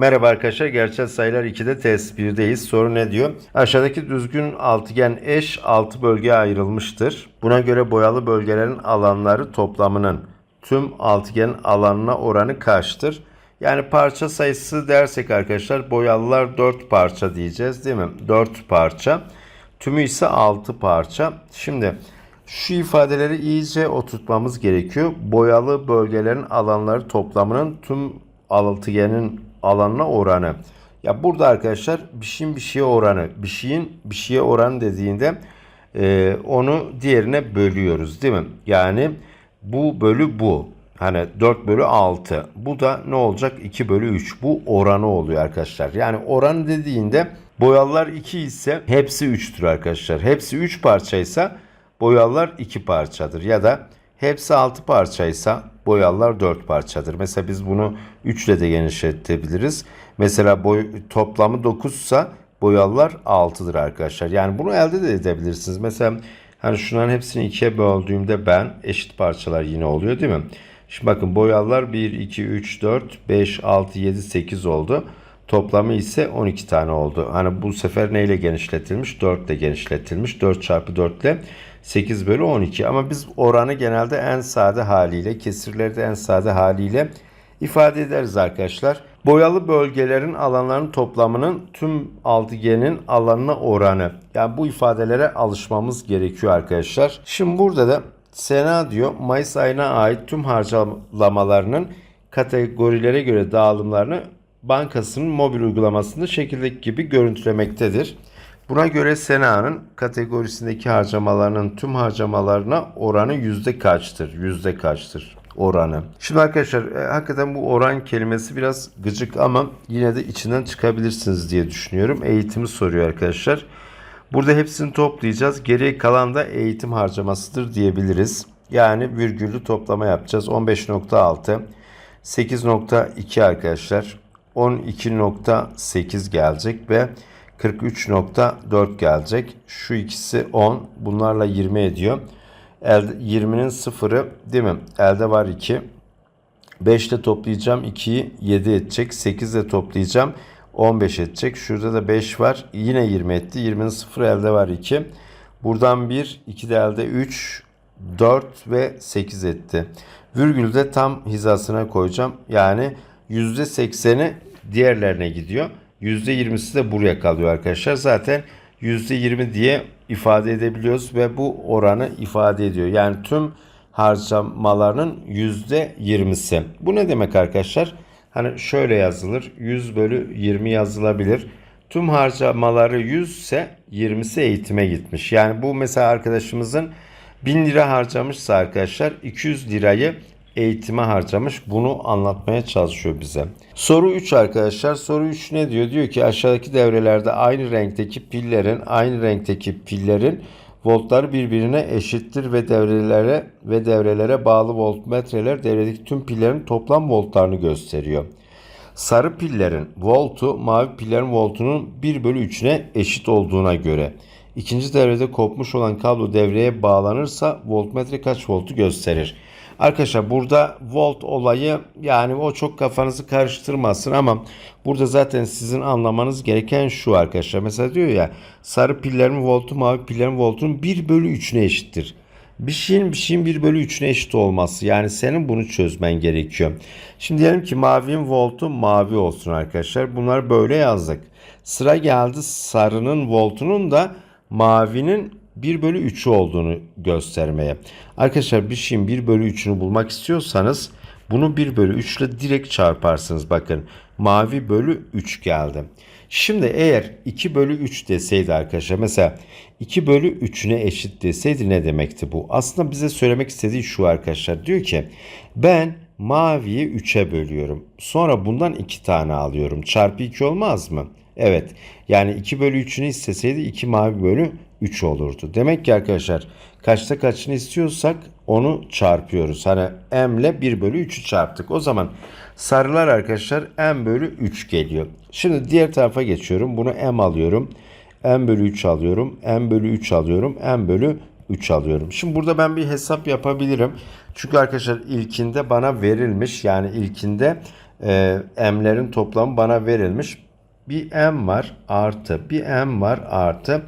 Merhaba arkadaşlar. Gerçel sayılar 2'de test 1'deyiz. Soru ne diyor? Aşağıdaki düzgün altıgen eş 6 bölgeye ayrılmıştır. Buna göre boyalı bölgelerin alanları toplamının tüm altıgen alanına oranı kaçtır? Yani parça sayısı dersek arkadaşlar boyalılar 4 parça diyeceğiz değil mi? 4 parça. Tümü ise 6 parça. Şimdi şu ifadeleri iyice oturtmamız gerekiyor. Boyalı bölgelerin alanları toplamının tüm altıgenin alanına oranı. Ya burada arkadaşlar bir şeyin bir şeye oranı, bir şeyin bir şeye oranı dediğinde e, onu diğerine bölüyoruz değil mi? Yani bu bölü bu. Hani 4 bölü 6. Bu da ne olacak? 2 bölü 3. Bu oranı oluyor arkadaşlar. Yani oran dediğinde boyalılar 2 ise hepsi 3'tür arkadaşlar. Hepsi 3 parçaysa boyalılar 2 parçadır. Ya da hepsi 6 parçaysa boyalılar 4 parçadır. Mesela biz bunu 3 ile de genişletebiliriz. Mesela boy, toplamı 9 ise boyalılar 6'dır arkadaşlar. Yani bunu elde de edebilirsiniz. Mesela hani şunların hepsini ikiye böldüğümde ben eşit parçalar yine oluyor değil mi? Şimdi bakın boyalılar 1, 2, 3, 4, 5, 6, 7, 8 oldu. Toplamı ise 12 tane oldu. Hani bu sefer neyle genişletilmiş? 4 ile genişletilmiş. 4 çarpı 4 ile 8 bölü 12. Ama biz oranı genelde en sade haliyle, kesirleri de en sade haliyle ifade ederiz arkadaşlar. Boyalı bölgelerin alanlarının toplamının tüm altıgenin alanına oranı. Yani bu ifadelere alışmamız gerekiyor arkadaşlar. Şimdi burada da Sena diyor Mayıs ayına ait tüm harcamalarının kategorilere göre dağılımlarını bankasının mobil uygulamasında şekildeki gibi görüntülemektedir. Buna göre Sena'nın kategorisindeki harcamalarının tüm harcamalarına oranı yüzde kaçtır? Yüzde kaçtır oranı? Şimdi arkadaşlar e, hakikaten bu oran kelimesi biraz gıcık ama yine de içinden çıkabilirsiniz diye düşünüyorum. Eğitimi soruyor arkadaşlar. Burada hepsini toplayacağız. Geriye kalan da eğitim harcamasıdır diyebiliriz. Yani virgüllü toplama yapacağız. 15.6 8.2 arkadaşlar 12.8 gelecek ve 43.4 gelecek. Şu ikisi 10. Bunlarla 20 ediyor. Elde, 20'nin sıfırı değil mi? Elde var 2. 5 ile toplayacağım 2'yi 7 edecek. 8 ile toplayacağım 15 edecek. Şurada da 5 var. Yine 20 etti. 20'nin sıfırı elde var 2. Buradan 1, 2 de elde 3, 4 ve 8 etti. Virgülü de tam hizasına koyacağım. Yani %80'i diğerlerine gidiyor. %20'si de buraya kalıyor arkadaşlar. Zaten %20 diye ifade edebiliyoruz ve bu oranı ifade ediyor. Yani tüm harcamalarının %20'si. Bu ne demek arkadaşlar? Hani şöyle yazılır. 100 bölü 20 yazılabilir. Tüm harcamaları 100 ise 20'si eğitime gitmiş. Yani bu mesela arkadaşımızın 1000 lira harcamışsa arkadaşlar 200 lirayı eğitime harcamış. Bunu anlatmaya çalışıyor bize. Soru 3 arkadaşlar. Soru 3 ne diyor? Diyor ki aşağıdaki devrelerde aynı renkteki pillerin aynı renkteki pillerin voltları birbirine eşittir ve devrelere ve devrelere bağlı voltmetreler devredeki tüm pillerin toplam voltlarını gösteriyor. Sarı pillerin voltu mavi pillerin voltunun 1 bölü 3'üne eşit olduğuna göre ikinci devrede kopmuş olan kablo devreye bağlanırsa voltmetre kaç voltu gösterir? Arkadaşlar burada volt olayı yani o çok kafanızı karıştırmasın ama burada zaten sizin anlamanız gereken şu arkadaşlar. Mesela diyor ya sarı pillerin voltu mavi pillerin voltunun 1 bölü 3'üne eşittir. Bir şeyin bir şeyin 1 bölü 3'üne eşit olması. Yani senin bunu çözmen gerekiyor. Şimdi diyelim ki mavinin voltu mavi olsun arkadaşlar. Bunları böyle yazdık. Sıra geldi sarının voltunun da mavinin 1 bölü 3'ü olduğunu göstermeye. Arkadaşlar bir şeyin 1 bölü 3'ünü bulmak istiyorsanız bunu 1 bölü 3 ile direkt çarparsınız. Bakın mavi bölü 3 geldi. Şimdi eğer 2 bölü 3 deseydi arkadaşlar mesela 2 bölü 3'üne eşit deseydi ne demekti bu? Aslında bize söylemek istediği şu arkadaşlar. Diyor ki ben maviyi 3'e bölüyorum. Sonra bundan 2 tane alıyorum. Çarpı 2 olmaz mı? Evet. Yani 2 bölü 3'ünü isteseydi 2 mavi bölü 3 olurdu. Demek ki arkadaşlar kaçta kaçını istiyorsak onu çarpıyoruz. Hani m ile 1 bölü 3'ü çarptık. O zaman sarılar arkadaşlar m bölü 3 geliyor. Şimdi diğer tarafa geçiyorum. Bunu m alıyorum. m bölü 3 alıyorum. m bölü 3 alıyorum. m bölü 3 alıyorum. Şimdi burada ben bir hesap yapabilirim. Çünkü arkadaşlar ilkinde bana verilmiş. Yani ilkinde e, m'lerin toplamı bana verilmiş. Bir m var artı bir m var artı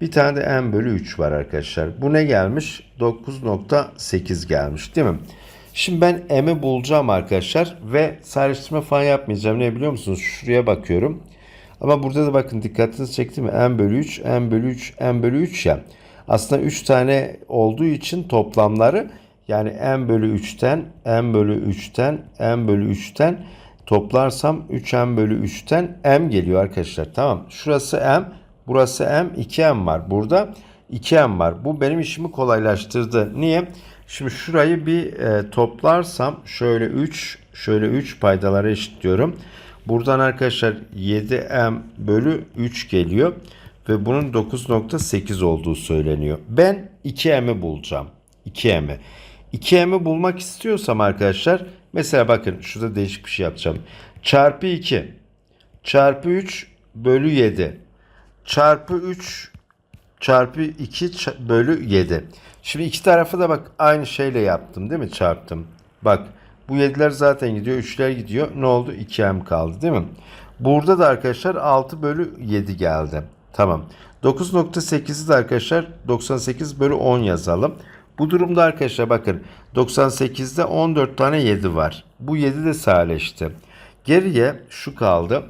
bir tane de m bölü 3 var arkadaşlar. Bu ne gelmiş? 9.8 gelmiş değil mi? Şimdi ben m'i bulacağım arkadaşlar ve sadeleştirme falan yapmayacağım. Ne biliyor musunuz? Şuraya bakıyorum. Ama burada da bakın dikkatinizi çekti mi? m bölü 3, m bölü 3, m bölü 3 ya. Aslında 3 tane olduğu için toplamları yani m bölü 3'ten, m bölü 3'ten, m bölü 3'ten toplarsam 3m bölü 3'ten m geliyor arkadaşlar. Tamam. Şurası m, burası m, 2m var. Burada 2m var. Bu benim işimi kolaylaştırdı. Niye? Şimdi şurayı bir e, toplarsam şöyle 3, şöyle 3 paydaları eşitliyorum. Buradan arkadaşlar 7m bölü 3 geliyor. Ve bunun 9.8 olduğu söyleniyor. Ben 2m'i bulacağım. 2m'i. 2m'i bulmak istiyorsam arkadaşlar mesela bakın şurada değişik bir şey yapacağım. Çarpı 2 çarpı 3 bölü 7 çarpı 3 çarpı 2 ç- bölü 7. Şimdi iki tarafı da bak aynı şeyle yaptım değil mi? Çarptım. Bak bu 7'ler zaten gidiyor. 3'ler gidiyor. Ne oldu? 2m kaldı değil mi? Burada da arkadaşlar 6 bölü 7 geldi. Tamam. 9.8'i de arkadaşlar 98 bölü 10 yazalım. Bu durumda arkadaşlar bakın 98'de 14 tane 7 var. Bu 7 de sadeleşti. Geriye şu kaldı.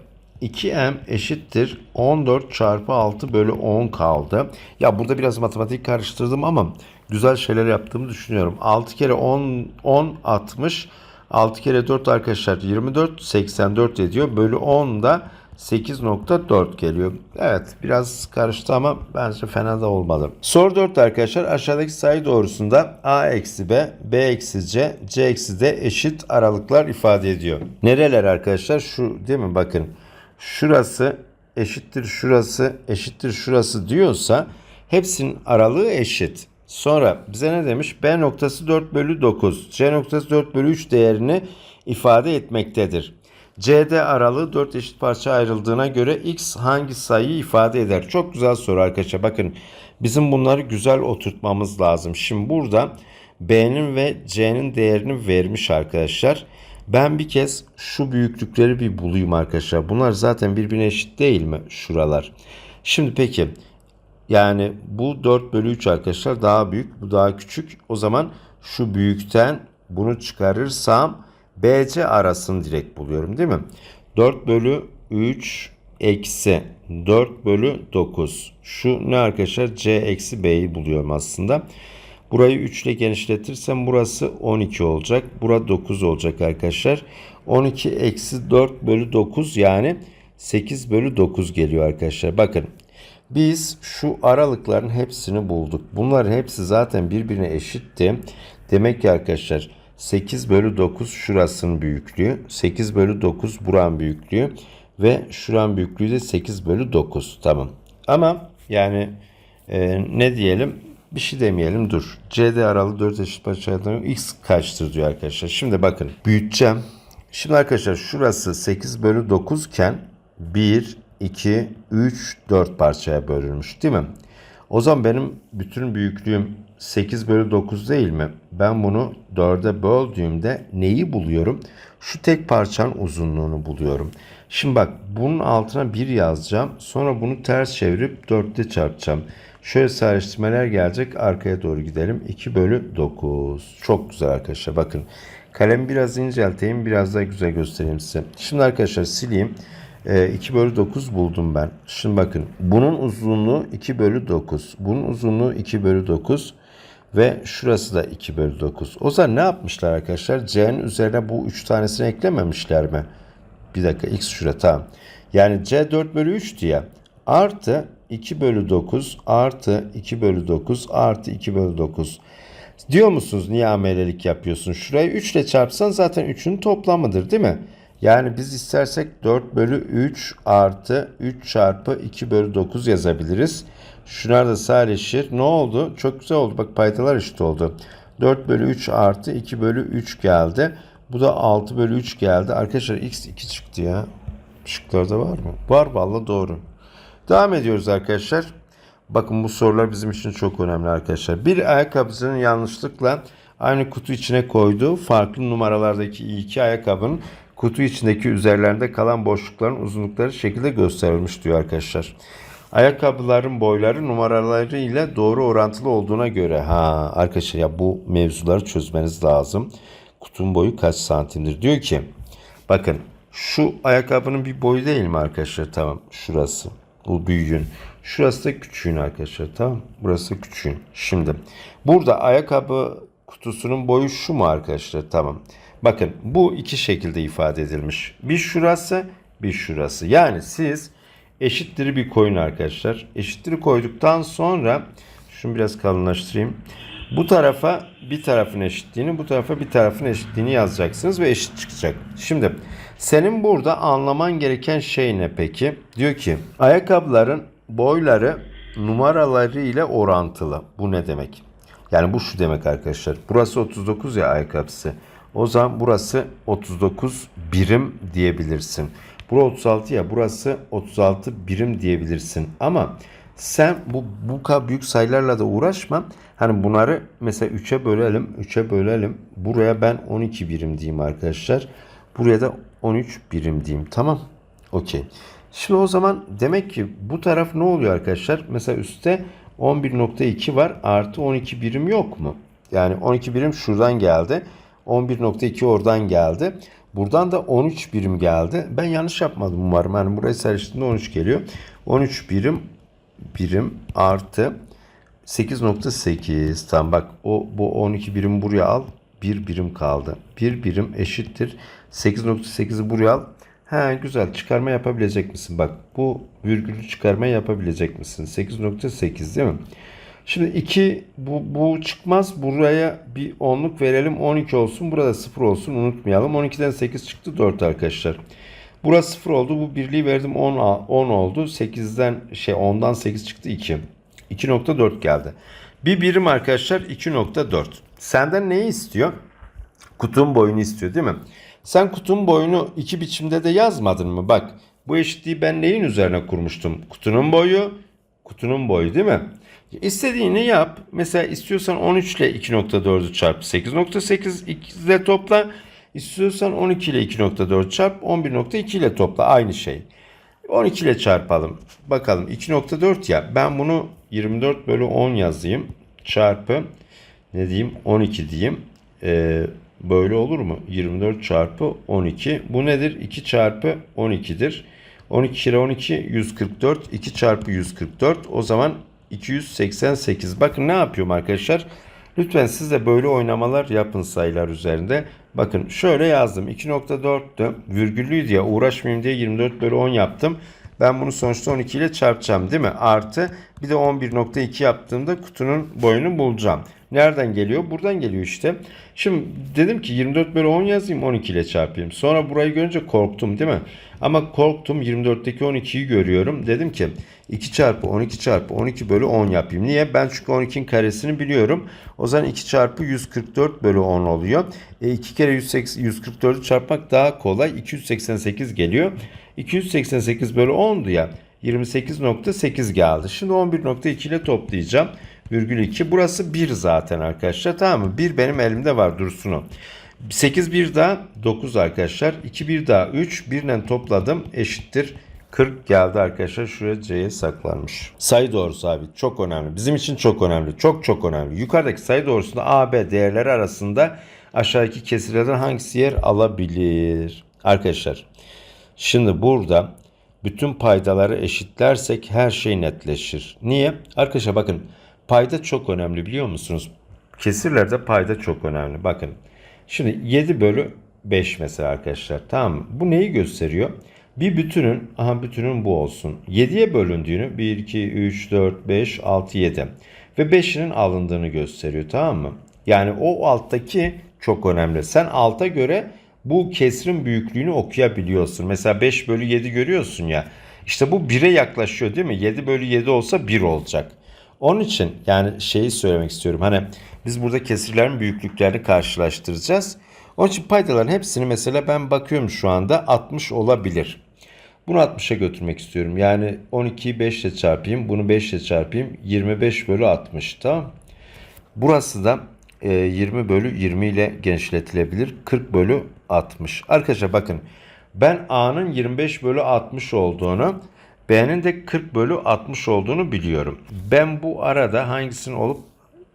2m eşittir 14 çarpı 6 bölü 10 kaldı. Ya burada biraz matematik karıştırdım ama güzel şeyler yaptığımı düşünüyorum. 6 kere 10, 10 60. 6 kere 4 arkadaşlar 24 84 ediyor. Bölü 10 da 8.4 geliyor. Evet biraz karıştı ama bence fena da olmadı. Soru 4 arkadaşlar aşağıdaki sayı doğrusunda a eksi b, b eksi c, c eksi d eşit aralıklar ifade ediyor. Nereler arkadaşlar? Şu değil mi? Bakın şurası eşittir şurası eşittir şurası diyorsa hepsinin aralığı eşit. Sonra bize ne demiş? B noktası 4 bölü 9. C noktası 4 bölü 3 değerini ifade etmektedir. CD aralığı 4 eşit parça ayrıldığına göre X hangi sayıyı ifade eder? Çok güzel soru arkadaşlar. Bakın bizim bunları güzel oturtmamız lazım. Şimdi burada B'nin ve C'nin değerini vermiş arkadaşlar. Ben bir kez şu büyüklükleri bir bulayım arkadaşlar. Bunlar zaten birbirine eşit değil mi? Şuralar. Şimdi peki yani bu 4 bölü 3 arkadaşlar daha büyük. Bu daha küçük. O zaman şu büyükten bunu çıkarırsam BC arasını direkt buluyorum değil mi? 4 bölü 3 eksi 4 bölü 9. Şu ne arkadaşlar? C eksi B'yi buluyorum aslında. Burayı 3 ile genişletirsem burası 12 olacak. Bura 9 olacak arkadaşlar. 12 eksi 4 bölü 9 yani 8 bölü 9 geliyor arkadaşlar. Bakın biz şu aralıkların hepsini bulduk. Bunların hepsi zaten birbirine eşitti. Demek ki arkadaşlar 8 bölü 9 şurasının büyüklüğü. 8 bölü 9 buranın büyüklüğü. Ve şuranın büyüklüğü de 8 bölü 9. Tamam. Ama yani e, ne diyelim? Bir şey demeyelim dur. CD aralığı 4 eşit parçalardan x kaçtır diyor arkadaşlar. Şimdi bakın büyüteceğim. Şimdi arkadaşlar şurası 8 bölü 9 iken 1, 2, 3, 4 parçaya bölünmüş değil mi? O zaman benim bütün büyüklüğüm 8 bölü 9 değil mi? Ben bunu 4'e böldüğümde neyi buluyorum? Şu tek parçanın uzunluğunu buluyorum. Şimdi bak bunun altına 1 yazacağım. Sonra bunu ters çevirip 4'te çarpacağım. Şöyle sadeleştirmeler gelecek. Arkaya doğru gidelim. 2 bölü 9. Çok güzel arkadaşlar. Bakın kalemi biraz incelteyim. Biraz daha güzel göstereyim size. Şimdi arkadaşlar sileyim. 2 bölü 9 buldum ben. Şimdi bakın bunun uzunluğu 2 bölü 9. Bunun uzunluğu 2 bölü 9. Ve şurası da 2 bölü 9. O zaman ne yapmışlar arkadaşlar? C'nin üzerine bu 3 tanesini eklememişler mi? Bir dakika x şurada tamam. Yani C 4 bölü 3 diye. Artı 2 bölü 9 artı 2 bölü 9 artı 2 bölü 9. Diyor musunuz niye amelelik yapıyorsun? Şurayı 3 ile çarpsan zaten 3'ün toplamıdır değil mi? Yani biz istersek 4 bölü 3 artı 3 çarpı 2 bölü 9 yazabiliriz. Şunlar da sadeleşir. Ne oldu? Çok güzel oldu. Bak paydalar eşit oldu. 4 bölü 3 artı 2 bölü 3 geldi. Bu da 6 bölü 3 geldi. Arkadaşlar x 2 çıktı ya. Şıklarda var mı? Var valla doğru. Devam ediyoruz arkadaşlar. Bakın bu sorular bizim için çok önemli arkadaşlar. Bir ayakkabısının yanlışlıkla aynı kutu içine koyduğu farklı numaralardaki iki ayakkabının kutu içindeki üzerlerinde kalan boşlukların uzunlukları şekilde gösterilmiş diyor arkadaşlar. Ayakkabıların boyları numaraları ile doğru orantılı olduğuna göre ha arkadaşlar ya bu mevzuları çözmeniz lazım. Kutunun boyu kaç santimdir? Diyor ki bakın şu ayakkabının bir boyu değil mi arkadaşlar? Tamam şurası. Bu büyüğün. Şurası da küçüğün arkadaşlar. Tamam. Burası küçüğün. Şimdi burada ayakkabı kutusunun boyu şu mu arkadaşlar? Tamam. Bakın bu iki şekilde ifade edilmiş. Bir şurası bir şurası. Yani siz eşitleri bir koyun arkadaşlar. Eşitleri koyduktan sonra şunu biraz kalınlaştırayım. Bu tarafa bir tarafın eşitliğini, bu tarafa bir tarafın eşitliğini yazacaksınız ve eşit çıkacak. Şimdi senin burada anlaman gereken şey ne peki? Diyor ki ayakkabıların boyları numaraları ile orantılı. Bu ne demek? Yani bu şu demek arkadaşlar. Burası 39 ya ayakkabısı. O zaman burası 39 birim diyebilirsin. Bura 36 ya burası 36 birim diyebilirsin. Ama sen bu bu kadar büyük sayılarla da uğraşma. Hani bunları mesela 3'e bölelim. 3'e bölelim. Buraya ben 12 birim diyeyim arkadaşlar. Buraya da 13 birim diyeyim. Tamam. Okey. Şimdi o zaman demek ki bu taraf ne oluyor arkadaşlar? Mesela üstte 11.2 var artı 12 birim yok mu? Yani 12 birim şuradan geldi. 11.2 oradan geldi. Buradan da 13 birim geldi. Ben yanlış yapmadım umarım. Yani burayı seriştiğinde 13 geliyor. 13 birim birim artı 8.8. Tamam bak o bu 12 birim buraya al. 1 birim kaldı. 1 birim eşittir. 8.8'i buraya al. He güzel çıkarma yapabilecek misin? Bak bu virgülü çıkarma yapabilecek misin? 8.8 değil mi? Şimdi 2 bu, bu çıkmaz. Buraya bir onluk verelim. 12 olsun. Burada 0 olsun. Unutmayalım. 12'den 8 çıktı 4 arkadaşlar. Burası 0 oldu. Bu birliği verdim 10, 10 oldu. 8'den şey 10'dan 8 çıktı 2. 2.4 geldi. Bir birim arkadaşlar 2.4. Senden neyi istiyor? Kutunun boyunu istiyor değil mi? Sen kutunun boyunu iki biçimde de yazmadın mı? Bak bu eşitliği ben neyin üzerine kurmuştum? Kutunun boyu, kutunun boyu değil mi? İstediğini yap. Mesela istiyorsan 13 ile 2.4'ü çarp 8.8 ile topla. İstiyorsan 12 ile 2.4 çarp 11.2 ile topla. Aynı şey. 12 ile çarpalım. Bakalım 2.4 ya. Ben bunu 24 bölü 10 yazayım. Çarpı ne diyeyim 12 diyeyim. Ee, böyle olur mu? 24 çarpı 12. Bu nedir? 2 çarpı 12'dir. 12 kere 12 144. 2 çarpı 144. O zaman 288. Bakın ne yapıyorum arkadaşlar? Lütfen siz de böyle oynamalar yapın sayılar üzerinde. Bakın şöyle yazdım. 2.4'tü. Virgüllüydü diye uğraşmayayım diye 24 bölü 10 yaptım. Ben bunu sonuçta 12 ile çarpacağım değil mi? Artı bir de 11.2 yaptığımda kutunun boyunu bulacağım. Nereden geliyor? Buradan geliyor işte. Şimdi dedim ki 24 bölü 10 yazayım 12 ile çarpayım. Sonra burayı görünce korktum değil mi? Ama korktum 24'teki 12'yi görüyorum. Dedim ki 2 çarpı 12 çarpı 12 bölü 10 yapayım. Niye? Ben çünkü 12'nin karesini biliyorum. O zaman 2 çarpı 144 bölü 10 oluyor. E 2 kere 144'ü çarpmak daha kolay. 288 geliyor. 288 bölü 10'du ya. 28.8 geldi. Şimdi 11.2 ile toplayacağım. Virgül 2. Burası 1 zaten arkadaşlar. Tamam mı? 1 benim elimde var dursun o. 8 bir daha 9 arkadaşlar. 2 bir daha 3. 1 ile topladım. Eşittir. 40 geldi arkadaşlar. Şuraya C'ye saklanmış. Sayı doğrusu abi. Çok önemli. Bizim için çok önemli. Çok çok önemli. Yukarıdaki sayı doğrusunda A, B değerleri arasında aşağıdaki kesirlerden hangisi yer alabilir? Arkadaşlar. Şimdi burada bütün paydaları eşitlersek her şey netleşir. Niye? Arkadaşlar bakın payda çok önemli biliyor musunuz? Kesirlerde payda çok önemli. Bakın şimdi 7 bölü 5 mesela arkadaşlar tamam mı? Bu neyi gösteriyor? Bir bütünün, aha bütünün bu olsun. 7'ye bölündüğünü 1, 2, 3, 4, 5, 6, 7 ve 5'inin alındığını gösteriyor tamam mı? Yani o alttaki çok önemli. Sen alta göre bu kesrin büyüklüğünü okuyabiliyorsun. Mesela 5 bölü 7 görüyorsun ya. İşte bu 1'e yaklaşıyor değil mi? 7 bölü 7 olsa 1 olacak. Onun için yani şeyi söylemek istiyorum. Hani biz burada kesirlerin büyüklüklerini karşılaştıracağız. Onun için paydaların hepsini mesela ben bakıyorum şu anda 60 olabilir. Bunu 60'a götürmek istiyorum. Yani 12'yi 5 ile çarpayım. Bunu 5 ile çarpayım. 25 bölü 60 tamam. Burası da e, 20 bölü 20 ile genişletilebilir. 40 bölü 60. Arkadaşlar bakın ben A'nın 25 bölü 60 olduğunu B'nin de 40 bölü 60 olduğunu biliyorum. Ben bu arada hangisinin olup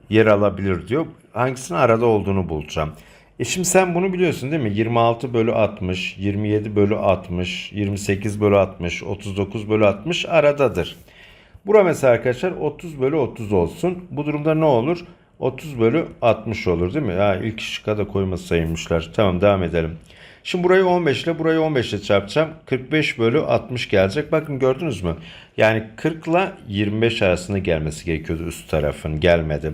yer alabilir diyor. Hangisinin arada olduğunu bulacağım. E şimdi sen bunu biliyorsun değil mi? 26 bölü 60, 27 bölü 60, 28 bölü 60, 39 bölü 60 aradadır. Bura mesela arkadaşlar 30 bölü 30 olsun. Bu durumda ne olur? 30 bölü 60 olur değil mi? Ya ilk şıkka da koyması sayılmışlar. Tamam devam edelim. Şimdi burayı 15 ile burayı 15 ile çarpacağım. 45 bölü 60 gelecek. Bakın gördünüz mü? Yani 40 ile 25 arasında gelmesi gerekiyordu üst tarafın. Gelmedi.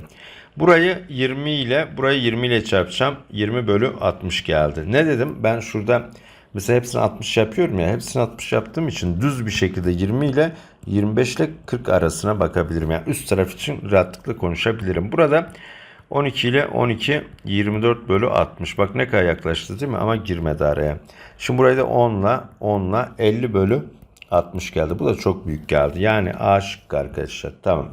Burayı 20 ile burayı 20 ile çarpacağım. 20 bölü 60 geldi. Ne dedim? Ben şurada mesela hepsini 60 yapıyorum ya. Hepsini 60 yaptığım için düz bir şekilde 20 ile 25 ile 40 arasına bakabilirim. Yani üst taraf için rahatlıkla konuşabilirim. Burada 12 ile 12 24 bölü 60. Bak ne kadar yaklaştı değil mi? Ama girmedi araya. Şimdi burayı da 10 ile 10 ile 50 bölü 60 geldi. Bu da çok büyük geldi. Yani A şıkkı arkadaşlar. Tamam.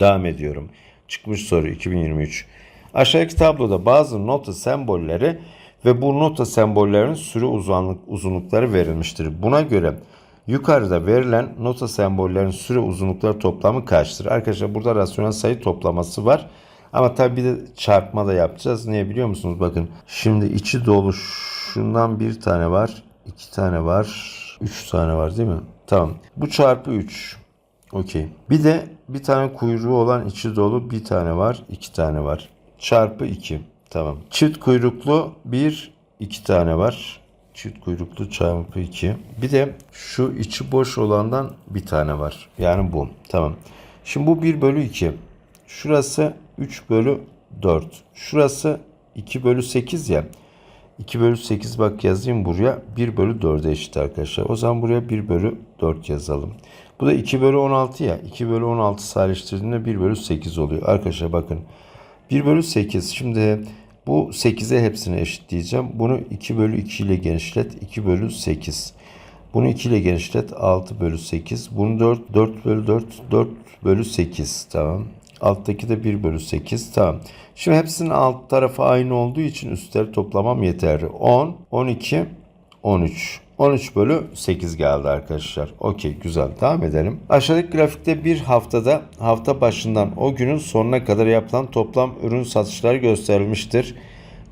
Devam ediyorum. Çıkmış soru 2023. Aşağıdaki tabloda bazı nota sembolleri ve bu nota sembollerinin süre uzunluk, uzunlukları verilmiştir. Buna göre yukarıda verilen nota sembollerinin süre uzunlukları toplamı kaçtır? Arkadaşlar burada rasyonel sayı toplaması var. Ama tabii bir de çarpma da yapacağız. Niye biliyor musunuz? Bakın şimdi içi dolu şundan bir tane var. iki tane var. Üç tane var değil mi? Tamam. Bu çarpı 3. Okey. Bir de bir tane kuyruğu olan içi dolu bir tane var. iki tane var. Çarpı 2. Tamam. Çift kuyruklu bir iki tane var. Çift kuyruklu çarpı 2. Bir de şu içi boş olandan bir tane var. Yani bu. Tamam. Şimdi bu 1 bölü 2. Şurası 3 bölü 4. Şurası 2 bölü 8 ya. 2 bölü 8 bak yazayım buraya. 1 bölü 4'e eşit arkadaşlar. O zaman buraya 1 bölü 4 yazalım. Bu da 2 bölü 16 ya. 2 bölü 16 sadeleştirdiğinde 1 bölü 8 oluyor. Arkadaşlar bakın. 1 bölü 8. Şimdi bu 8'e hepsini eşitleyeceğim. Bunu 2 bölü 2 ile genişlet. 2 bölü 8. Bunu 2 ile genişlet. 6 bölü 8. Bunu 4. 4 bölü 4. 4 bölü 8. Tamam. Alttaki de 1 bölü 8. Tamam. Şimdi hepsinin alt tarafı aynı olduğu için üstleri toplamam yeterli. 10, 12, 13. 13 bölü 8 geldi arkadaşlar. Okey güzel. Devam edelim. Aşağıdaki grafikte bir haftada hafta başından o günün sonuna kadar yapılan toplam ürün satışları gösterilmiştir.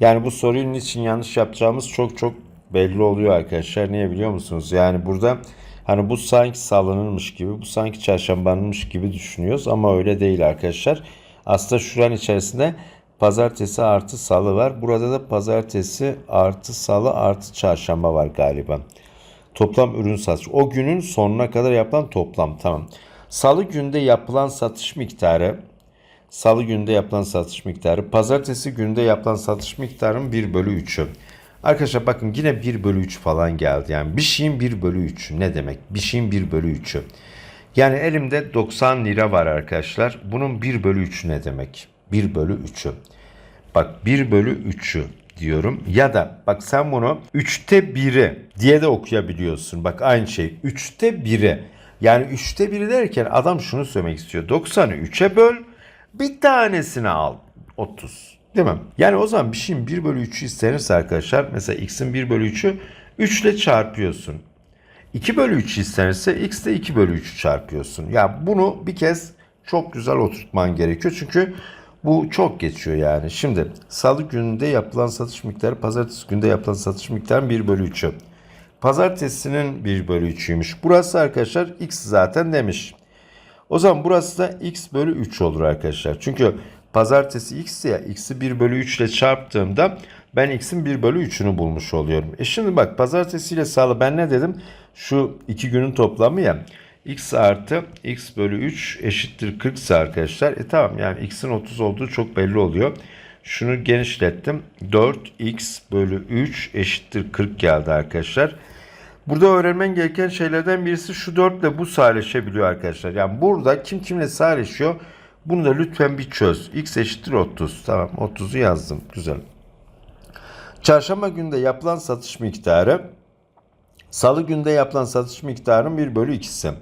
Yani bu soruyu niçin yanlış yapacağımız çok çok belli oluyor arkadaşlar. Niye biliyor musunuz? Yani burada hani bu sanki salınırmış gibi, bu sanki çarşambanmış gibi düşünüyoruz ama öyle değil arkadaşlar. Aslında şuranın içerisinde pazartesi artı salı var. Burada da pazartesi artı salı artı çarşamba var galiba. Toplam ürün satış. O günün sonuna kadar yapılan toplam. Tamam. Salı günde yapılan satış miktarı Salı günde yapılan satış miktarı. Pazartesi günde yapılan satış miktarının 1 bölü 3'ü. Arkadaşlar bakın yine 1 bölü 3 falan geldi. Yani bir şeyin 1 bölü 3'ü ne demek? Bir şeyin 1 bölü 3'ü. Yani elimde 90 lira var arkadaşlar. Bunun 1 bölü 3'ü ne demek? 1 bölü 3'ü. Bak 1 bölü 3'ü diyorum. Ya da bak sen bunu 3'te 1'i diye de okuyabiliyorsun. Bak aynı şey. 3'te 1'i. Yani 3'te 1 derken adam şunu söylemek istiyor. 90'ı 3'e böl. Bir tanesini al. 30. Değil mi? Yani o zaman bir şeyin 1 bölü 3'ü istenirse arkadaşlar mesela x'in 1 bölü 3'ü 3 ile çarpıyorsun. 2 bölü 3 istenirse x de 2 bölü 3'ü çarpıyorsun. Ya yani bunu bir kez çok güzel oturtman gerekiyor. Çünkü bu çok geçiyor yani. Şimdi salı günde yapılan satış miktarı pazartesi günde yapılan satış miktarı 1 bölü 3'ü. Pazartesinin 1 bölü 3'üymüş. Burası arkadaşlar x zaten demiş. O zaman burası da x bölü 3 olur arkadaşlar. Çünkü pazartesi x ya x'i 1 bölü 3 ile çarptığımda ben x'in 1 bölü 3'ünü bulmuş oluyorum. E şimdi bak pazartesi ile salı ben ne dedim? Şu iki günün toplamı ya. x artı x bölü 3 eşittir 40 ise arkadaşlar. E tamam yani x'in 30 olduğu çok belli oluyor. Şunu genişlettim. 4x bölü 3 eşittir 40 geldi arkadaşlar. Burada öğrenmen gereken şeylerden birisi şu 4 ile bu sadeleşebiliyor arkadaşlar. Yani burada kim kimle sadeleşiyor? Bunu da lütfen bir çöz. X eşittir 30. Tamam 30'u yazdım. Güzel. Çarşamba günde yapılan satış miktarı salı günde yapılan satış miktarının 1 bölü 2'si.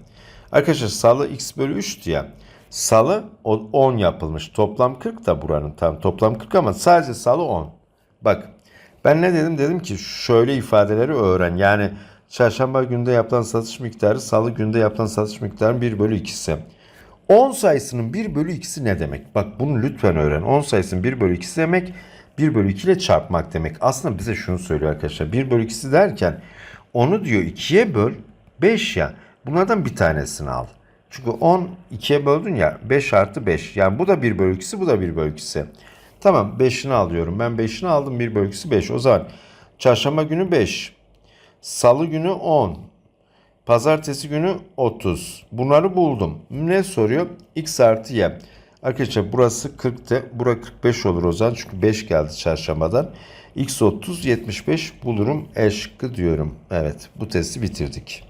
Arkadaşlar salı x bölü 3'tü ya. Salı o- 10 yapılmış. Toplam 40 da buranın tam toplam 40 ama sadece salı 10. Bak ben ne dedim? Dedim ki şöyle ifadeleri öğren. Yani çarşamba günde yapılan satış miktarı salı günde yapılan satış miktarının 1 bölü 2'si. 10 sayısının 1 bölü 2'si ne demek? Bak bunu lütfen öğren. 10 sayısının 1 bölü 2'si demek 1 bölü 2 ile çarpmak demek. Aslında bize şunu söylüyor arkadaşlar. 1 bölü 2'si derken onu diyor 2'ye böl 5 ya. Bunlardan bir tanesini al. Çünkü 10 2'ye böldün ya 5 artı 5. Yani bu da 1 bölü 2'si bu da 1 bölü 2'si. Tamam 5'ini alıyorum. Ben 5'ini aldım 1 bölü 2'si 5. O zaman çarşamba günü 5. Salı günü 10. Pazartesi günü 30. Bunları buldum. Ne soruyor? X artı Y. Arkadaşlar burası 40'tı. Bura 45 olur o zaman. Çünkü 5 geldi çarşambadan. X 30 75 bulurum. E şıkkı diyorum. Evet bu testi bitirdik.